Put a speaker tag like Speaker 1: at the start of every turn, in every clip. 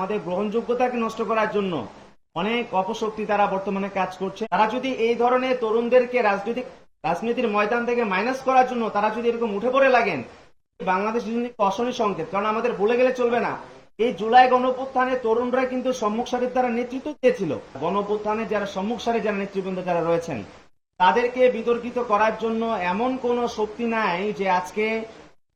Speaker 1: আমাদের গ্রহণযোগ্যতাকে নষ্ট করার জন্য অনেক অপশক্তি তারা বর্তমানে কাজ করছে। তারা যদি এই ধরনের তরুণদেরকে রাজনৈতিক রাজনীতির ময়দান থেকে মাইনাস করার জন্য তারা যদি এরকম উঠে পড়ে লাগেন, বাংলাদেশ অশনি সংকেত, কারণ আমাদের ভুলে গেলে চলবে না। এই জুলাই গণপ্রত্থানে তরুণরা কিন্তু সম্মুখ সারির দ্বারা নেতৃত্ব দিয়েছিল। গণপ্রত্থানে যারা সম্মুখ সারি যারা নেতৃবৃন্দ যারা রয়েছেন, তাদেরকে বিতর্কিত করার জন্য এমন কোন শক্তি নাই যে আজকে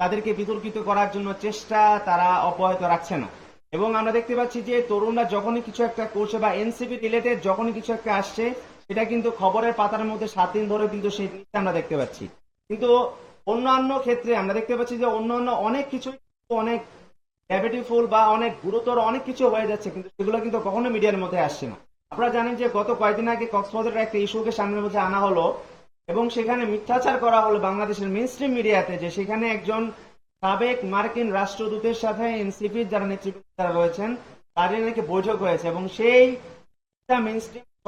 Speaker 1: তাদেরকে বিতর্কিত করার জন্য চেষ্টা তারা অব্যাহত রাখছে না। এবং আমরা দেখতে পাচ্ছি যে তরুণরা যখনই কিছু একটা করছে বা এনসিপি রিলেটেড যখনই কিছু একটা আসছে, সেটা কিন্তু খবরের পাতার মধ্যে সাত দিন ধরে কিন্তু সেই জিনিসটা আমরা দেখতে পাচ্ছি। কিন্তু অন্যান্য ক্ষেত্রে আমরা দেখতে পাচ্ছি যে অন্যান্য অনেক কিছু অনেক গ্র্যাভিটিফুল বা অনেক গুরুতর অনেক কিছু হয়ে যাচ্ছে, কিন্তু সেগুলো কিন্তু কখনো মিডিয়ার মধ্যে আসছে না। আপনারা জানেন যে গত কয়েকদিন আগে কক্সবাজারের একটা ইস্যুকে সামনের মধ্যে আনা হলো এবং সেখানে মিথ্যাচার করা হলো বাংলাদেশের মেন মিডিয়াতে যে সেখানে একজন সাবেক মার্কিন রাষ্ট্রদূতের সাথে এনসিপির যারা নেতৃত্ব যারা রয়েছেন, তাদের নাকি বৈঠক হয়েছে এবং সেই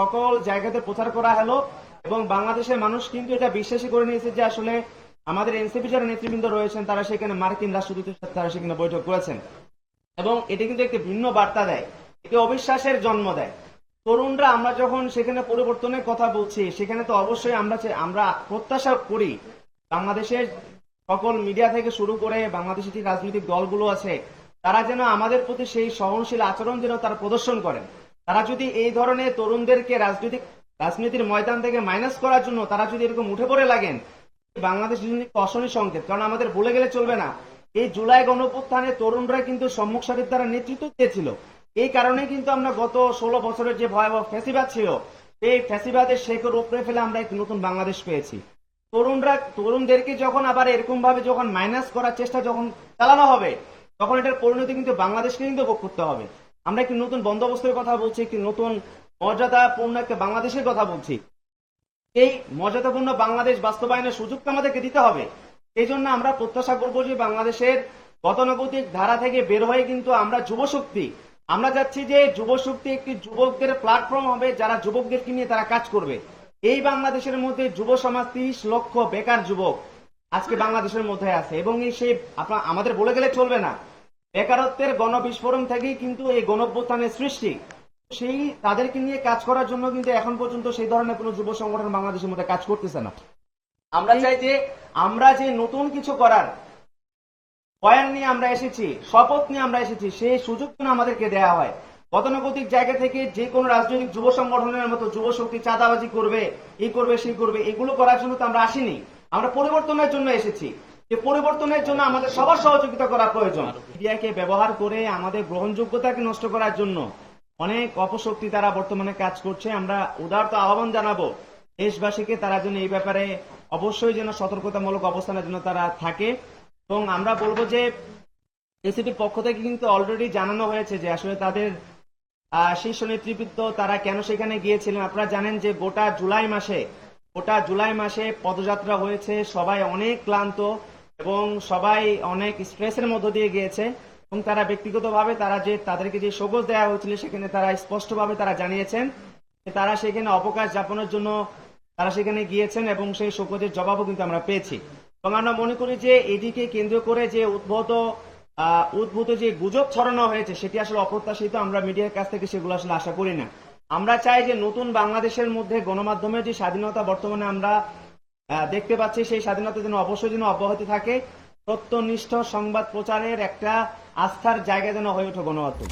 Speaker 1: সকল জায়গাতে প্রচার করা হলো এবং বাংলাদেশের মানুষ কিন্তু এটা বিশ্বাসী করে নিয়েছে যে আসলে আমাদের এনসিপি যারা নেতৃবৃন্দ রয়েছেন, তারা সেখানে মার্কিন রাষ্ট্রদূতের সাথে তারা সেখানে বৈঠক করেছেন। এবং এটি কিন্তু একটি ভিন্ন বার্তা দেয়, এটি অবিশ্বাসের জন্ম দেয়। তরুণরা আমরা যখন সেখানে পরিবর্তনের কথা বলছি, সেখানে তো অবশ্যই আমরা আমরা প্রত্যাশা করি বাংলাদেশের সকল মিডিয়া থেকে শুরু করে বাংলাদেশের যে রাজনৈতিক দলগুলো আছে, তারা যেন আমাদের প্রতি সেই সহনশীল আচরণ যেন তারা প্রদর্শন করেন। তারা যদি এই ধরনের তরুণদেরকে রাজনৈতিক, রাজনীতির ময়দান থেকে মাইনাস করার জন্য তারা যদি এরকম উঠে পড়ে লাগেন, বাংলাদেশ অশনি সংকেত, কারণ আমাদের ভুলে গেলে চলবে না। এই জুলাই গণপ্রত্থানে তরুণরা কিন্তু সম্মুখ সারির দ্বারা নেতৃত্ব দিয়েছিল। এই কারণে কিন্তু আমরা গত ষোলো বছরের যে ভয়াবহ ফ্যাসিবাদ ছিল, এই ফ্যাসিবাদের শেকড় উপরে ফেলে আমরা একটি নতুন বাংলাদেশ পেয়েছি। তরুণরা, তরুণদেরকে যখন আবার এরকম ভাবে যখন মাইনাস করার চেষ্টা যখন চালানো হবে, তখন এটার পরিণতি কিন্তু বাংলাদেশকে কিন্তু ভোগ করতে হবে। আমরা একটি নতুন বন্দোবস্তের কথা বলছি, একটি নতুন মর্যাদাপূর্ণ একটা বাংলাদেশের কথা বলছি। এই মর্যাদাপূর্ণ বাংলাদেশ বাস্তবায়নের সুযোগটা আমাদেরকে দিতে হবে। এই জন্য আমরা প্রত্যাশা করব যে বাংলাদেশের গতানুগতিক ধারা থেকে বের হয়ে কিন্তু আমরা যুবশক্তি, আমরা যাচ্ছি যে যুবশক্তি একটি যুবকদের প্ল্যাটফর্ম হবে, যারা যুবকদেরকে নিয়ে তারা কাজ করবে। এই বাংলাদেশের মধ্যে যুব সমাজ তিরিশ লক্ষ বেকার যুবক আজকে বাংলাদেশের মধ্যে আছে এবং এই সেই আপনার আমাদের বলে গেলে চলবে না। বেকারত্বের গণবিস্ফোরণ থেকেই কিন্তু এই গণভ্যুত্থানের সৃষ্টি। সেই তাদেরকে নিয়ে কাজ করার জন্য কিন্তু এখন পর্যন্ত সেই ধরনের কোনো যুব সংগঠন বাংলাদেশের মধ্যে কাজ করতেছে না। আমরা চাই যে আমরা যে নতুন কিছু করার বয়ান নিয়ে আমরা এসেছি শপথ নিয়ে আমরা এসেছি সেই সুযোগ যেন আমাদেরকে দেওয়া হয়। গতানুগতিক জায়গা থেকে যে কোনো রাজনৈতিক যুব সংগঠনের মতো যুব শক্তি চাঁদাবাজি করবে এই করবে সেই করবে, এগুলো করার জন্য তো আমরা আসিনি। আমরা পরিবর্তনের জন্য এসেছি। যে পরিবর্তনের জন্য আমাদের সবার সহযোগিতা করা প্রয়োজন। মিডিয়াকে ব্যবহার করে আমাদের গ্রহণযোগ্যতাকে নষ্ট করার জন্য অনেক অপশক্তি তারা বর্তমানে কাজ করছে। আমরা উদারত আহ্বান জানাব দেশবাসীকে তারা যেন এই ব্যাপারে অবশ্যই যেন সতর্কতামূলক অবস্থানের জন্য তারা থাকে। এবং আমরা বলব যে, এসিপির পক্ষ থেকে কিন্তু অলরেডি জানানো হয়েছে যে আসলে তাদের শীর্ষ নেতৃবৃন্দ তারা কেন সেখানে গিয়েছিলেন? আপনারা জানেন যে গোটা জুলাই মাসে, গোটা জুলাই মাসে পদযাত্রা হয়েছে, সবাই অনেক ক্লান্ত এবং সবাই অনেক স্ট্রেসের মধ্য দিয়ে গিয়েছে এবং তারা ব্যক্তিগতভাবে তারা যে, তাদেরকে যে সবুজ দেওয়া হয়েছিল সেখানে তারা স্পষ্টভাবে তারা জানিয়েছেন তারা সেখানে অবকাশ যাপনের জন্য তারা সেখানে গিয়েছেন এবং সেই শোকজের জবাবও কিন্তু আমরা পেয়েছি। এবং আমরা মনে করি যে এটিকে কেন্দ্র করে যে উদ্ভূত উদ্ভূত যে গুজব ছড়ানো হয়েছে, সেটি আসলে অপ্রত্যাশিত আমরা মিডিয়ার কাছ থেকে সেগুলো আসলে আশা করি না। আমরা চাই যে নতুন বাংলাদেশের মধ্যে গণমাধ্যমের যে স্বাধীনতা বর্তমানে আমরা দেখতে পাচ্ছি, সেই স্বাধীনতা যেন অবশ্যই যেন অব্যাহত থাকে। সত্যনিষ্ঠ সংবাদ প্রচারের একটা আস্থার জায়গা যেন হয়ে ওঠে গণমাধ্যম।